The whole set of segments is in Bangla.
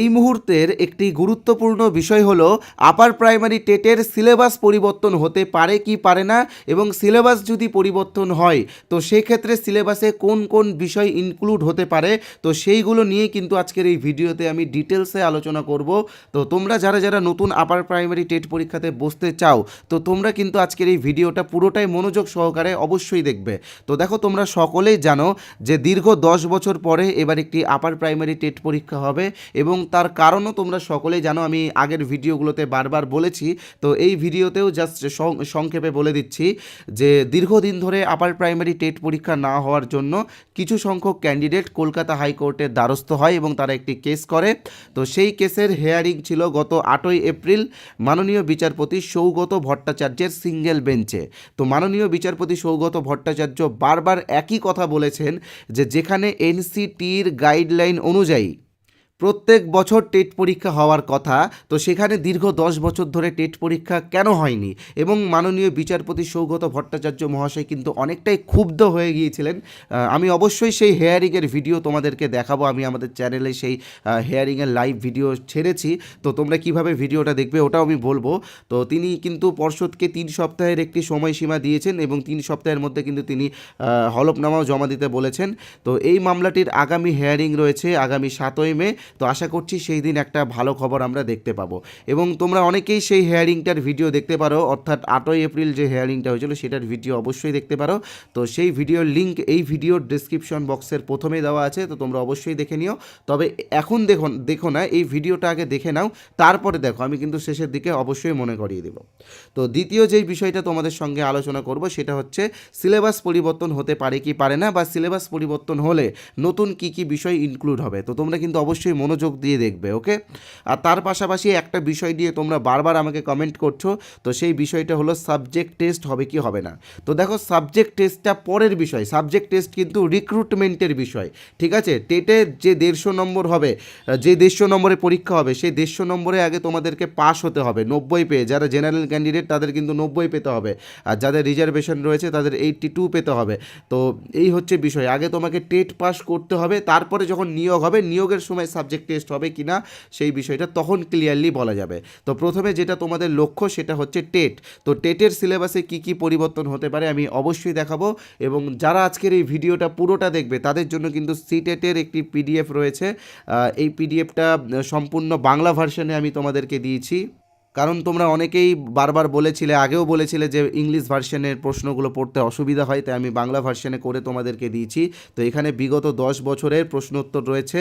এই মুহূর্তের একটি গুরুত্বপূর্ণ বিষয় হলো, আপার প্রাইমারি টেটের সিলেবাস পরিবর্তন হতে পারে কি পারে না এবং সিলেবাস যদি পরিবর্তন হয়, তো সেক্ষেত্রে সিলেবাসে কোন কোন বিষয় ইনক্লুড হতে পারে, তো সেইগুলো নিয়ে কিন্তু আজকের এই ভিডিওতে আমি ডিটেলসে আলোচনা করব। তো তোমরা যারা যারা নতুন আপার প্রাইমারি টেট পরীক্ষাতে বসতে চাও, তো তোমরা কিন্তু আজকের এই ভিডিওটা পুরোটাই মনোযোগ সহকারে অবশ্যই দেখবে। তো দেখো তোমরা সকলেই জানো যে দীর্ঘ দশ বছর পরে এবার একটি আপার প্রাইমারি টেট পরীক্ষা হবে এবং তার কারণও তোমরা সকলেই জানো, আমি আগের ভিডিওগুলোতে বারবার বলেছি, তো এই ভিডিওতেও জাস্ট সংক্ষেপে বলে দিচ্ছি যে, দীর্ঘদিন ধরে আপার প্রাইমারি টেট পরীক্ষা না হওয়ার জন্য কিছু সংখ্যক ক্যান্ডিডেট কলকাতা হাইকোর্টের দ্বারস্থ হয় এবং তারা একটি কেস করে। তো সেই কেসের হেয়ারিং ছিল গত আটই এপ্রিল, মাননীয় বিচারপতি সৌগত ভট্টাচার্যের সিঙ্গেল বেঞ্চে তো মাননীয় বিচারপতি সৌগত ভট্টাচার্য বারবার একই কথা বলেছেন যে, যেখানে এনসিটির গাইডলাইন অনুযায়ী প্রত্যেক বছর টেট পরীক্ষা হওয়ার কথা, তো সেখানে দীর্ঘ দশ বছর ধরে টেট পরীক্ষা কেন হয়নি? এবং মাননীয় বিচারপতি সৌগত ভট্টাচার্য মহাশয় কিন্তু অনেকটাই ক্ষুব্ধ হয়ে গিয়েছিলেন। আমি অবশ্যই সেই হেয়ারিংয়ের ভিডিও তোমাদেরকে দেখাবো। আমি আমাদের চ্যানেলে সেই হেয়ারিংয়ের লাইভ ভিডিও ছেড়েছি। তো তোমরা কীভাবে ভিডিওটা দেখবে ওটাও আমি বলব। তো তিনি কিন্তু পর্ষদকে তিন সপ্তাহের একটি সময়সীমা দিয়েছেন এবং তিন সপ্তাহের মধ্যে কিন্তু তিনি হলফনামাও জমা দিতে বলেছেন। তো এই মামলাটির আগামী হেয়ারিং রয়েছে আগামী সাতই মে। তো আশা করছি সেই দিন একটা ভালো খবর আমরা দেখতে পাবো। এবং তোমরা অনেকেই সেই হেয়ারিংটার ভিডিও দেখতে পারো, অর্থাৎ আটই এপ্রিল যে হেয়ারিংটা হয়েছিল সেটার ভিডিও অবশ্যই দেখতে পারো। তো সেই ভিডিওর লিঙ্ক এই ভিডিওর ডিসক্রিপশন বক্সের প্রথমেই দেওয়া আছে, তো তোমরা অবশ্যই দেখে নিও। তবে এখন দেখো দেখো না, এই ভিডিওটা আগে দেখে নাও, তারপরে দেখো, আমি কিন্তু শেষের দিকে অবশ্যই মনে করিয়ে দেবো। তো দ্বিতীয় যেই বিষয়টা তোমাদের সঙ্গে আলোচনা করব, সেটা হচ্ছে সিলেবাস পরিবর্তন হতে পারে কি পারে না, বা সিলেবাস পরিবর্তন হলে নতুন কি কি বিষয় ইনক্লুড হবে? তো তোমরা কিন্তু অবশ্যই মনোযোগ দিয়ে দেখবে, ওকে? আর তার পাশাপাশি একটা বিষয় দিয়ে তোমরা বারবার আমাকে কমেন্ট করছ, তো সেই বিষয়টা হলো সাবজেক্ট টেস্ট হবে কি হবে না। তো দেখো সাবজেক্ট টেস্টটা পরের বিষয় সাবজেক্ট টেস্ট কিন্তু রিক্রুটমেন্টের বিষয়, ঠিক আছে? টেটে যে দেড়শো নম্বর হবে, যে দেড়শো নম্বরে পরীক্ষা হবে, সেই দেড়শো নম্বরে আগে তোমাদেরকে পাস হতে হবে, নব্বই পেয়ে। যারা জেনারেল ক্যান্ডিডেট তাদের কিন্তু নব্বই পেতে হবে, আর যাদের রিজার্ভেশন রয়েছে, তাদের এইটটি টু পেতে হবে। তো এই হচ্ছে বিষয়। আগে তোমাকে টেট পাস করতে হবে, তারপরে যখন নিয়োগ হবে, নিয়োগের সময় সাবজেক্ট টেস্ট হবে কি না সেই বিষয়টা তখন ক্লিয়ারলি বলা যাবে। তো প্রথমে যেটা তোমাদের লক্ষ্য সেটা হচ্ছে টেট। তো টেটের সিলেবাসে কি কি পরিবর্তন হতে পারে আমি অবশ্যই দেখাবো এবং যারা আজকের এই ভিডিওটা পুরোটা দেখবে তাদের জন্য কিন্তু সিটেটের একটি পিডিএফ রয়েছে। এই পিডিএফটা সম্পূর্ণ বাংলা ভার্সনে আমি তোমাদেরকে দিয়েছি। কারণ তোমরা অনেকেই বারবার বলেছিলে, আগেও বলেছিলে যে ইংলিশ ভার্সনের প্রশ্নগুলো পড়তে অসুবিধা হয়, তাই আমি বাংলা ভার্সনে করে তোমাদেরকে দিয়েছি। তো এখানে বিগত দশ বছরের প্রশ্ন উত্তর রয়েছে,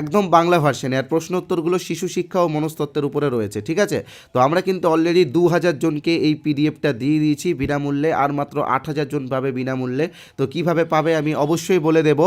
একদম বাংলা ভার্সনে আর প্রশ্ন উত্তরগুলো শিশু শিক্ষা ও মনস্তত্ত্বের উপরে রয়েছে, ঠিক আছে? তো আমরা কিন্তু অলরেডি দু হাজার জনকে এই পিডিএফটা দিয়ে দিয়েছি বিনামূল্যে, আর মাত্র আট হাজার জন পাবে বিনামূল্যে। তো কীভাবে পাবে আমি অবশ্যই বলে দেবো।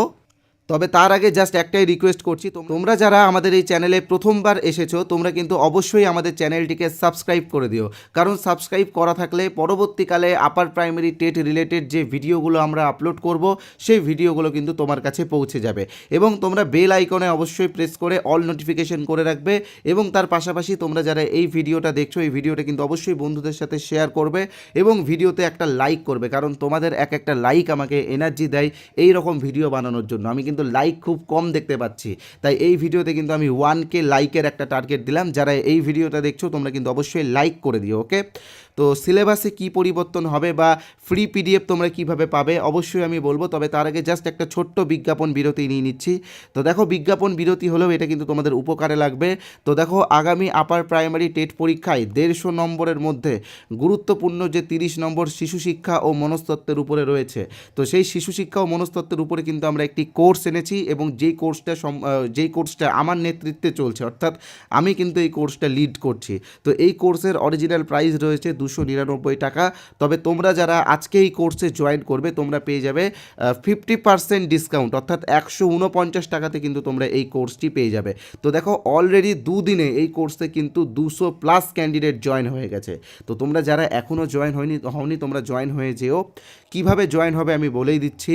তবে তার আগে জাস্ট একটাই রিকোয়েস্ট করছি, তোম- তোমরা যারা আমাদের এই চ্যানেলে প্রথমবার এসেছ, তোমরা কিন্তু অবশ্যই আমাদের চ্যানেলটিকে সাবস্ক্রাইব করে দিও। কারণ সাবস্ক্রাইব করা থাকলে পরবর্তীকালে আপার প্রাইমারি টেট রিলেটেড যে ভিডিওগুলো আমরা আপলোড করব, সেই ভিডিওগুলো কিন্তু তোমার কাছে পৌঁছে যাবে। এবং তোমরা বেল আইকনে অবশ্যই প্রেস করে অল নোটিফিকেশন করে রাখবে এবং তার পাশাপাশি তোমরা যারা এই ভিডিওটা দেখছ, এই ভিডিওটা কিন্তু অবশ্যই বন্ধুদের সাথে শেয়ার করবে এবং ভিডিওতে একটা লাইক করবে। কারণ তোমাদের এক একটা লাইক আমাকে এনার্জি দেয় এই রকম ভিডিও বানানোর জন্য। আমি কিন্তু লাইক খুব কম দেখতে পাচ্ছি। তাই এই ভিডিওতে কিন্তু আমি ওয়ান কে লাইকের একটা টার্গেট দিলাম। যারা এই ভিডিওটা দেখছ, তোমরা কিন্তু অবশ্যই লাইক করে দিও ওকে তো সিলেবাসে কি পরিবর্তন হবে বা ফ্রি পিডিএফ তোমরা কীভাবে পাবে? অবশ্যই আমি বলব, তবে তার আগে জাস্ট একটা ছোট্ট বিজ্ঞাপন বিরতি নিয়ে নিচ্ছি। তো দেখো, বিজ্ঞাপন বিরতি হলেও এটা কিন্তু তোমাদের উপকারে লাগবে। তো দেখো, আগামী আপার প্রাইমারি টেট পরীক্ষায় দেড়শো নম্বরের মধ্যে গুরুত্বপূর্ণ যে তিরিশ নম্বর শিশু শিক্ষা ও মনস্তত্ত্বের উপরে রয়েছে। তো সেই শিশু শিক্ষা ও মনস্তত্ত্বের উপরে কিন্তু আমরা একটি কোর্স এনেছি এবং যেই কোর্সটা যেই কোর্সটা আমার নেতৃত্বে চলছে, অর্থাৎ আমি কিন্তু এই কোর্সটা লিড করছি। তো এই কোর্সের অরিজিনাল প্রাইস রয়েছে দুশো নিরানব্বই টাকা। তবে তোমরা যারা আজকে এই কোর্সে জয়েন করবে, তোমরা পেয়ে যাবে ফিফটি পার্সেন্ট ডিসকাউন্ট অর্থাৎ একশো উনপঞ্চাশ টাকাতে কিন্তু তোমরা এই কোর্সটি পেয়ে যাবে। তো দেখো অলরেডি দুদিনে এই কোর্সে কিন্তু দুশো প্লাস ক্যান্ডিডেট জয়েন হয়ে গেছে। তো তোমরা যারা এখনও জয়েন হয়নি, হওনি, তোমরা জয়েন হয়ে যেও। কীভাবে জয়েন হবে আমি বলেই দিচ্ছি।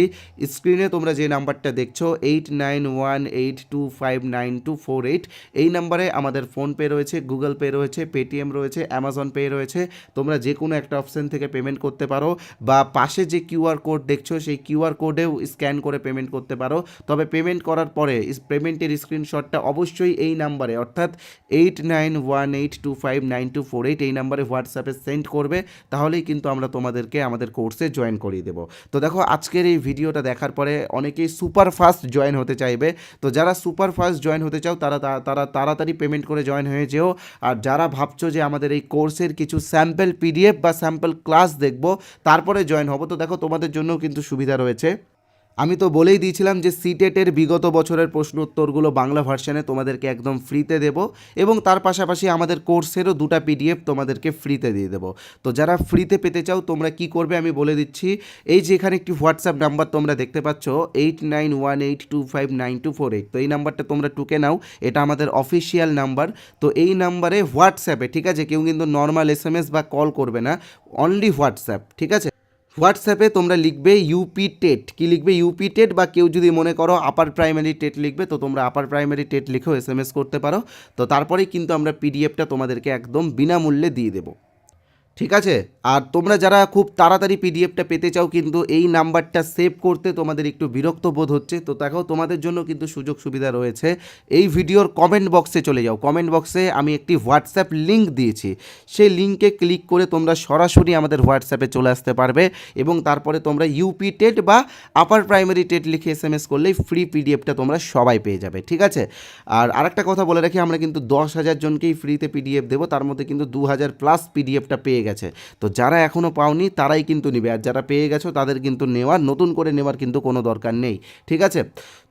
স্ক্রিনে তোমরা যে নাম্বারটা দেখছ eight nine one eight two five nine two four eight এই নাম্বারে আমাদের ফোনপে রয়েছে গুগল পে রয়েছে পেটিএম রয়েছে অ্যামাজন পে রয়েছে। তোমরা যে কোনো একটা অপশন থেকে পেমেন্ট করতে পারো বা পাশে যে কিউআর কোড দেখছ, সেই কিউআর কোডেও স্ক্যান করে পেমেন্ট করতে পারো। তবে পেমেন্ট করার পরে পেমেন্টের স্ক্রিনশটটা অবশ্যই এই নাম্বারে অর্থাৎ eight nine one eight two five nine two four eight এই নাম্বারে হোয়াটসঅ্যাপে সেন্ড করবে, তাহলেই কিন্তু আমরা তোমাদেরকে আমাদের কোর্সে জয়েন করিয়ে দেবো। তো দেখো, আজকের এই ভিডিওটা দেখার পরে অনেকেই সুপার ফাস্ট জয়েন হতে চাইবে। তো যারা সুপার ফাস্ট জয়েন হতে চাও, তারা তারা তাড়াতাড়ি পেমেন্ট করে জয়েন হয়ে যেও। আর যারা ভাবছ যে আমাদের এই কোর্সের কিছু স্যাম্পল পিডিএফ বা স্যাম্পল ক্লাস দেখব, তারপরে জয়েন হব। তো দেখো তোমাদের জন্য কিন্তু সুবিধা রয়েছে। আমি তো বলেই দিয়েছিলাম যে সিটেটের বিগত বছরের প্রশ্ন উত্তরগুলো বাংলা ভার্সানে তোমাদেরকে একদম ফ্রিতে দেব এবং তার পাশাপাশি আমাদের কোর্সেরও দুটো পিডিএফ তোমাদেরকে ফ্রিতে দিয়ে দেবো। তো যারা ফ্রিতে পেতে চাও, তোমরা কি করবে আমি বলে দিচ্ছি। এই যে এখানে একটি হোয়াটসঅ্যাপ নাম্বার তোমরা দেখতে পাচ্ছ, eight nine one eight two five nine two four eight. তো এই নাম্বারটা তোমরা টুকে নাও, এটা আমাদের অফিসিয়াল নাম্বার। তো এই নাম্বারে হোয়াটসঅ্যাপে, ঠিক আছে? কেউ কিন্তু নর্মাল এস এম এস বা কল করবে না, অনলি হোয়াটসঅ্যাপ, ঠিক আছে? হোয়াটসঅ্যাপে তোমরা লিখবে ইউপি টেট কি লিখবে ইউপি টেট বা কেউ যদি মনে করো আপার প্রাইমারি টেট লিখবে, তো তোমরা আপার প্রাইমারি টেট লিখেও এস করতে পারো। তো তারপরেই কিন্তু আমরা পিডিএফটা তোমাদেরকে একদম বিনামূল্যে দিয়ে দেবো। ঠিক আছে? আর তোমরা যারা খুব তাড়াতাড়ি পিডিএফটা পেতে চাও কিন্তু এই নাম্বারটা সেভ করতে তোমাদের একটু বিরক্ত বোধ হচ্ছে, তো দেখো তোমাদের জন্য কিন্তু সুযোগ সুবিধা রয়েছে। এই ভিডিওর কমেন্ট বক্সে চলে যাও। কমেন্ট বক্সে আমি একটি হোয়াটসঅ্যাপ লিঙ্ক দিয়েছি। সেই লিঙ্কে ক্লিক করে তোমরা সরাসরি আমাদের হোয়াটসঅ্যাপে চলে আসতে পারবে এবং তারপরে তোমরা ইউপি টেট বা আপার প্রাইমারি টেট লিখে এস এম এস করলেই ফ্রি পিডিএফটা তোমরা সবাই পেয়ে যাবে, ঠিক আছে? আর আরেকটা কথা বলে রাখি, আমরা কিন্তু দশ হাজার জনকেই ফ্রিতে পিডিএফ দেবো, তার মধ্যে কিন্তু দু হাজার প্লাস পিডিএফটা পেয়ে গেছে। তো যারা এখনও পাওনি, তারাই কিন্তু নেবে। আর যারা পেয়ে গেছো, তাদের কিন্তু নেওয়ার, নতুন করে নেওয়ার কিন্তু কোনো দরকার নেই। ঠিক আছে?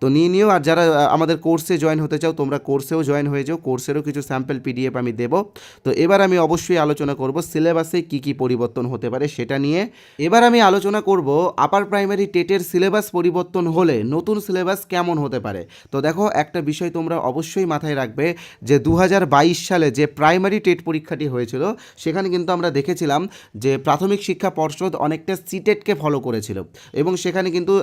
তো নিয়ে নিও। আর যারা আমাদের কোর্সে জয়েন হতে চাও, তোমরা কোর্সেও জয়েন হয়ে যাও। কোর্সেরও কিছু স্যাম্পল পিডিএফ আমি দেবো। তো এবার আমি অবশ্যই আলোচনা করব সিলেবাসে কি কি পরিবর্তন হতে পারে সেটা নিয়ে। এবার আমি আলোচনা করব আপার প্রাইমারি টেটের সিলেবাস পরিবর্তন হলে নতুন সিলেবাস কেমন হতে পারে? তো দেখো, একটা বিষয় তোমরা অবশ্যই মাথায় রাখবে যে দু হাজার বাইশ সালে যে প্রাইমারি টেট পরীক্ষাটি হয়েছিল, সেখানে কিন্তু আমরা দেখেছিলাম যে প্রাথমিক শিক্ষা পর্ষদ অনেকটা সিটেটকে ফলো করেছিল। এবং সেখানে কিন্তু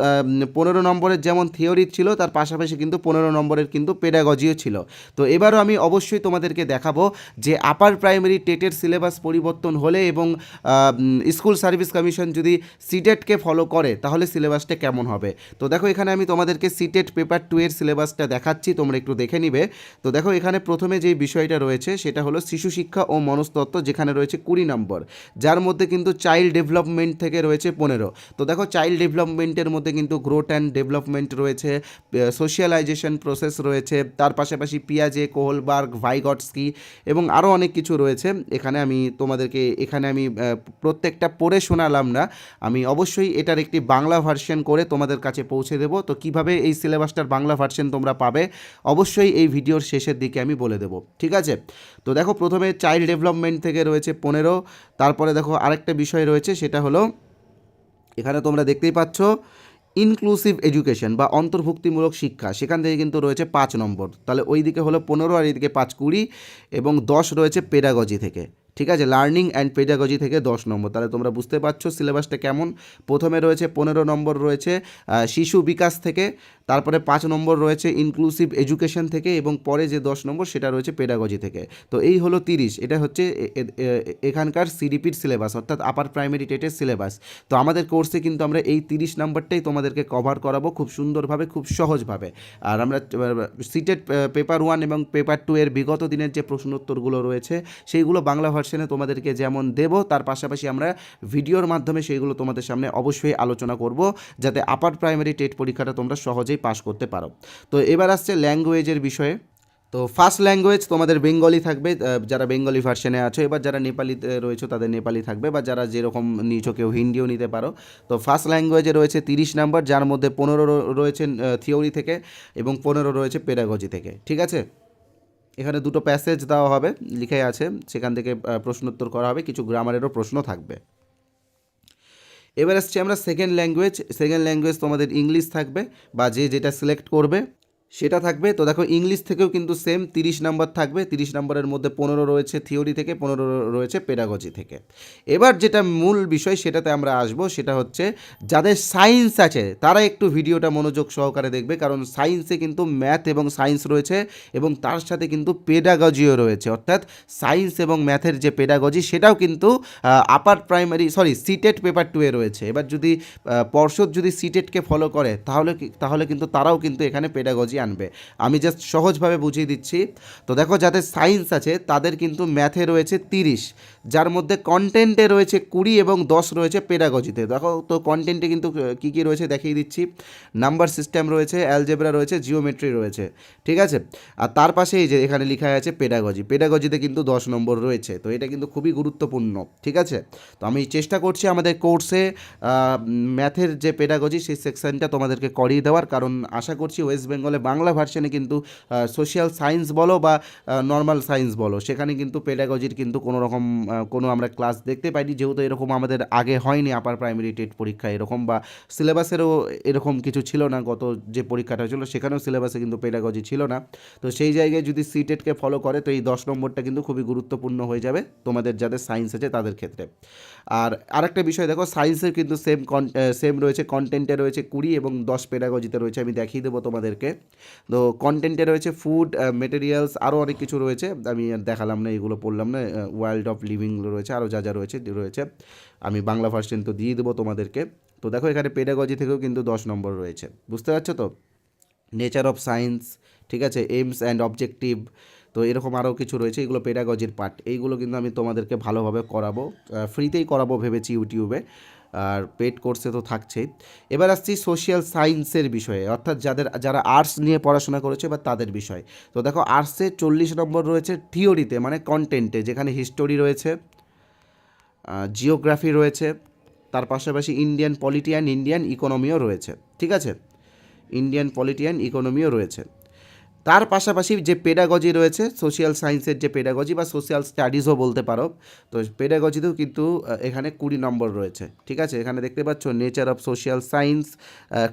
পনেরো নম্বরের যেমন থিওরি ছিল, তার পাশাপাশি কিন্তু পনেরো নম্বরের কিন্তু পেডাগজিও ছিল। তো এবারও আমি অবশ্যই তোমাদেরকে দেখাবো যে আপার প্রাইমারি টেটের সিলেবাস পরিবর্তন হলে এবং স্কুল সার্ভিস কমিশন যদি সিটেটকে ফলো করে, তাহলে সিলেবাসটা কেমন হবে? তো দেখো, এখানে আমি তোমাদেরকে সিটেট পেপার টু এর সিলেবাসটা দেখাচ্ছি, তোমরা একটু দেখে নিবে। তো দেখো, এখানে প্রথমে যে বিষয়টা রয়েছে, সেটা হলো শিশু শিক্ষা ও মনস্তত্ত্ব, যেখানে রয়েছে কুড়ি নম্বর। যার মধ্যে কিন্তু চাইল্ড ডেভেলপমেন্ট থেকে রয়েছে পনেরো। তো দেখো চাইল্ড ডেভেলপমেন্টের মধ্যে কিন্তু গ্রোথ অ্যান্ড ডেভেলপমেন্ট রয়েছে সোশিয়ালাইজেশন প্রসেস রয়েছে, তার পাশাপাশি পিয়াজে, কোহলবার্গ, ভাইগটস্কি এবং আরও অনেক কিছু রয়েছে। এখানে আমি তোমাদেরকে, এখানে আমি প্রত্যেকটা পড়ে শোনালাম না। আমি অবশ্যই এটার একটি বাংলা ভার্সন করে তোমাদের কাছে পৌঁছে দেবো। তো কীভাবে এই সিলেবাসটার বাংলা ভার্সন তোমরা পাবে, অবশ্যই এই ভিডিওর শেষের দিকে আমি বলে দেবো। ঠিক আছে? তো দেখো প্রথমে চাইল্ড ডেভেলপমেন্ট থেকে রয়েছে পনেরো তারপরে দেখো আরেকটা বিষয় রয়েছে, সেটা হলো, এখানে তোমরা দেখতেই পাচ্ছ ইনক্লুসিভ এডুকেশন বা অন্তর্ভুক্তিমূলক শিক্ষা, সেখান থেকে কিন্তু রয়েছে পাঁচ নম্বর। তাহলে ওই দিকে হলো পনেরো আর এইদিকে পাঁচ কুড়ি, এবং দশ রয়েছে পেডাগজি থেকে। ঠিক আছে? লার্নিং অ্যান্ড পেডাগজি থেকে দশ নম্বর। তাহলে তোমরা বুঝতে পারছ সিলেবাসটা কেমন? প্রথমে রয়েছে পনেরো নম্বর রয়েছে শিশু বিকাশ থেকে, তারপরে পাঁচ নম্বর রয়েছে ইনক্লুসিভ এডুকেশন থেকে এবং পরে যে দশ নম্বর সেটা রয়েছে পেডাগজি থেকে। তো এই হলো তিরিশ। এটা হচ্ছে এখানকার সিডিপির সিলেবাস, অর্থাৎ আপার প্রাইমারি টেটের সিলেবাস। তো আমাদের কোর্সে কিন্তু আমরা এই তিরিশ নাম্বারটাই তোমাদেরকে কভার করাবো খুব সুন্দরভাবে, খুব সহজভাবে। আর আমরা সিটেড পেপার ওয়ান এবং পেপার টু এর বিগত দিনের যে প্রশ্নোত্তরগুলো রয়েছে, সেইগুলো বাংলা ভার্সনে তোমাদেরকে যেমন দেব, তার পাশাপাশি আমরা ভিডিওর মাধ্যমে সেইগুলো তোমাদের সামনে অবশ্যই আলোচনা করব, যাতে আপার প্রাইমারি টেট পরীক্ষাটা তোমরা সহজেই পাস করতে পারো। তো এবার আসছে ল্যাঙ্গুয়েজের বিষয়ে। তো ফার্স্ট ল্যাঙ্গুয়েজ তোমাদের বেঙ্গলি থাকবে যারা বেঙ্গলি ভার্সনে আছো, এবার যারা নেপালিতে রয়েছে তাদের নেপালি থাকবে, বা যারা যেরকম নিয়েছো কেউ হিন্দিও নিতে পারো। তো ফার্স্ট ল্যাঙ্গুয়েজে রয়েছে তিরিশ নাম্বার, যার মধ্যে পনেরো রয়েছে থিওরি থেকে, এবং পনেরো রয়েছে পেডাগজি থেকে, ঠিক আছে? এখানে দুটো প্যাসেজ দেওয়া হবে লিখে আছে, সেখান থেকে প্রশ্ন প্রশ্নোত্তর করা হবে, কিছু গ্রামারেরও প্রশ্ন থাকবে। এবার আসছি আমরা সেকেন্ড ল্যাঙ্গুয়েজ সেকেন্ড ল্যাঙ্গুয়েজ তোমাদের ইংলিশ থাকবে, বা যে যেটা সিলেক্ট করবে সেটা থাকবে। তো দেখো, ইংলিশ থেকেও কিন্তু সেম তিরিশ নাম্বার থাকবে। তিরিশ নম্বরের মধ্যে পনেরো রয়েছে থিওরি থেকে, পনেরো রয়েছে পেডাগজি থেকে। এবার যেটা মূল বিষয়, সেটাতে আমরা আসব। সেটা হচ্ছে, যাদের সায়েন্স আছে, তারা একটু ভিডিওটা মনোযোগ সহকারে দেখবে। কারণ সায়েন্সে কিন্তু ম্যাথ এবং সায়েন্স রয়েছে এবং তার সাথে কিন্তু পেডাগজিও রয়েছে। অর্থাৎ সায়েন্স এবং ম্যাথের যে পেডাগজি সেটাও কিন্তু upper primary sorry CTET paper টুয়ে রয়েছে। এবার যদি পর্ষদ যদি সিটেটকে ফলো করে, তাহলে তাহলে কিন্তু তারাও কিন্তু এখানে পেডাগজি আনবে। আমি জাস্ট সহজভাবে বুঝিয়ে দিচ্ছি। তো দেখো, যাদের সায়েন্স আছে, তাদের কিন্তু ম্যাথে রয়েছে তিরিশ। যার মধ্যে কন্টেন্টে রয়েছে কুড়ি এবং দশ রয়েছে পেডাগজিতে দেখো, তো কন্টেন্টে কিন্তু কী কী রয়েছে দেখিয়ে দিচ্ছি। নাম্বার সিস্টেম রয়েছে অ্যালজেব্রা রয়েছে জিওমেট্রি রয়েছে। ঠিক আছে? আর তার পাশে এই যে এখানে লেখা আছে পেডাগজি পেডাগজিতে কিন্তু দশ নম্বর রয়েছে। তো এটা কিন্তু খুবই গুরুত্বপূর্ণ। ঠিক আছে? তো আমি চেষ্টা করছি আমাদের কোর্সে ম্যাথের যে পেডাগজি সেই সেকশনটা তোমাদেরকে করিয়ে দেওয়ার। কারণ আশা করছি ওয়েস্ট বেঙ্গলে বাংলা ভার্সনে কিন্তু সোশ্যাল সায়েন্স বলো বা নর্মাল সায়েন্স বলো, সেখানে কিন্তু পেডাগজির কিন্তু কোনো রকম কোনো আমরা ক্লাস দেখতে পাইনি। যেহেতু এরকম আমাদের আগে হয়নি আপার প্রাইমারি টেট পরীক্ষা এরকম বা সিলেবাসেরও এরকম কিছু ছিল না, গত যে পরীক্ষাটা হয়েছিল সেখানেও সিলেবাসে কিন্তু পেডাগজি ছিল না। তো সেই জায়গায় যদি সিটেটকে ফলো করে, তো এই দশ নম্বরটা কিন্তু খুবই গুরুত্বপূর্ণ হয়ে যাবে তোমাদের যাদের সায়েন্স আছে তাদের ক্ষেত্রে। আর আরেকটা বিষয় দেখো সায়েন্সের কিন্তু সেম সেম রয়েছে কন্টেন্টে রয়েছে কুড়ি এবং দশ পেডাগজিতে রয়েছে, আমি দেখিয়ে দেবো তোমাদেরকে। তো কন্টেন্টে রয়েছে ফুড মেটেরিয়ালস আরও অনেক কিছু রয়েছে। আমি দেখালাম না, এগুলো পড়লাম না ওয়ার্ল্ড অফ লিভিং রয়েছে আরও যা যা রয়েছে রয়েছে। আমি বাংলা ভার্সন তো দিয়ে দেবো তোমাদেরকে। তো দেখো এখানে পেডাগজি থেকেও কিন্তু দশ নম্বর রয়েছে। বুঝতে পারছ তো? নেচার অফ সায়েন্স ঠিক আছে? এইমস অ্যান্ড অবজেক্টিভ তো এরকম আরও কিছু রয়েছে, এগুলো পেডাগজির পার্ট এইগুলো কিন্তু আমি তোমাদেরকে ভালোভাবে করাবো ফ্রিতেই করাবো ভেবেছি ইউটিউবে। আর পেড কোর্সে তো থাকছেই। এবার আসছি সোশ্যাল সায়েন্সের বিষয়ে, অর্থাৎ যাদের, যারা আর্টস নিয়ে পড়াশোনা করেছে বা তাদের বিষয়। তো দেখো আর্টসে চল্লিশ নম্বর রয়েছে থিওরিতে মানে কন্টেন্টে যেখানে হিস্টোরি রয়েছে জিওগ্রাফি রয়েছে, তার পাশাপাশি ইন্ডিয়ান পলিটি অ্যান্ড ইন্ডিয়ান ইকোনমিও রয়েছে, ঠিক আছে? ইন্ডিয়ান পলিটি অ্যান্ড ইকোনমিও রয়েছে। তার পাশাপাশি যে পেডাগজি রয়েছে সোশ্যাল সায়েন্সের যে পেডাগজি বা সোশ্যাল স্টাডিজও বলতে পারো, তো পেডাগজিতেও কিন্তু এখানে কুড়ি নম্বর রয়েছে, ঠিক আছে? এখানে দেখতে পাচ্ছ nature of social science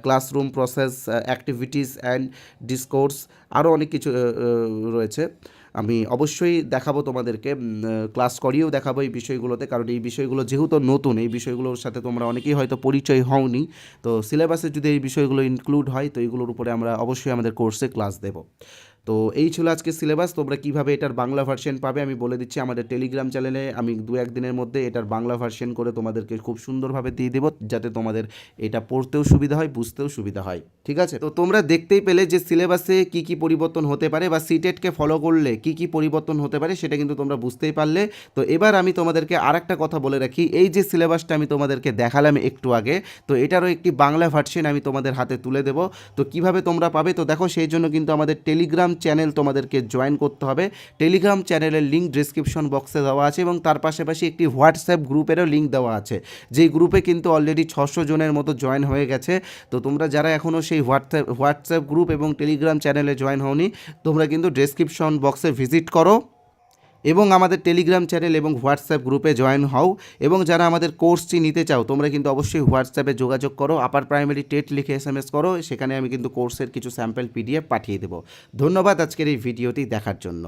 classroom process activities and discourse আরও অনেক কিছু রয়েছে। আমি অবশ্যই দেখাবো তোমাদেরকে ক্লাস করিয়েও দেখাবো এই বিষয়গুলোতে, কারণ এই বিষয়গুলো যেহেতু নতুন, এই বিষয়গুলোর সাথে তোমরা অনেকেই হয়তো পরিচয় হওনি, তো সিলেবাসে যদি এই বিষয়গুলো ইনক্লুড হয়, তো এইগুলোর উপরে আমরা অবশ্যই আমাদের কোর্সে ক্লাস দেবো। তো এই ছিল আজকে সিলেবাস। তোমরা কীভাবে এটার বাংলা ভার্সন পাবে আমি বলে দিচ্ছি আমাদের টেলিগ্রাম চ্যানেলে আমি দু একদিনের মধ্যে এটার বাংলা ভার্সন করে তোমাদেরকে খুব সুন্দরভাবে দিয়ে দেবো, যাতে তোমাদের এটা পড়তেও সুবিধা হয়, বুঝতেও সুবিধা হয়। ঠিক আছে? তো তোমরা দেখতেই পেলে যে সিলেবাসে কি কি পরিবর্তন হতে পারে বা সিটেটকে ফলো করলে কি কি পরিবর্তন হতে পারে সেটা কিন্তু তোমরা বুঝতেই পারলে। তো এবার আমি তোমাদেরকে আরেকটা কথা বলে রাখি। এই যে সিলেবাসটা আমি তোমাদেরকে দেখালাম একটু আগে, তো এটারও একটি বাংলা ভার্সন আমি তোমাদের হাতে তুলে দেবো। তো কীভাবে তোমরা পাবে, তো দেখো সেই জন্য কিন্তু আমাদের টেলিগ্রাম চ্যানেল তোমাদেরকে জয়েন করতে হবে। টেলিগ্রাম চ্যানেলের লিঙ্ক ডিসক্রিপশন বক্সে দেওয়া আছে এবং তার পাশাপাশি একটি হোয়াটসঅ্যাপ গ্রুপেরও লিঙ্ক দেওয়া আছে। যেই গ্রুপে কিন্তু অলরেডি ছশো জনের মতো জয়েন হয়ে গেছে। তো তোমরা যারা এখনও সেই হোয়াটসঅ্যাপ হোয়াটসঅ্যাপ গ্রুপ এবং টেলিগ্রাম চ্যানেলে জয়েন হওনি, তোমরা কিন্তু ডেসক্রিপশন বক্সে ভিজিট করো। এবং আমাদের টেলিগ্রাম চ্যানেল এবং হোয়াটসঅ্যাপ গ্রুপে জয়েন হও এবং যারা আমাদের কোর্সটি নিতে চাও, তোমরা কিন্তু অবশ্যই হোয়াটসঅ্যাপে যোগাযোগ করো আপার প্রাইমারি টেট লিখে এস এম এস করো, সেখানে আমি কিন্তু কোর্সের কিছু স্যাম্পল পিডিএফ পাঠিয়ে দেবো। ধন্যবাদ আজকের এই ভিডিওটি দেখার জন্য।